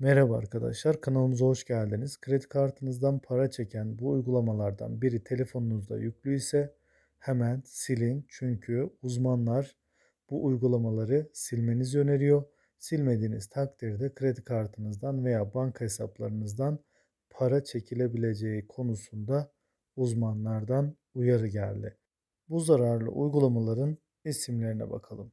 Merhaba arkadaşlar, kanalımıza hoş geldiniz. Kredi kartınızdan para çeken bu uygulamalardan biri telefonunuzda yüklü ise hemen silin. Çünkü uzmanlar bu uygulamaları silmenizi öneriyor. Silmediğiniz takdirde kredi kartınızdan veya banka hesaplarınızdan para çekilebileceği konusunda uzmanlardan uyarı geldi. Bu zararlı uygulamaların isimlerine bakalım.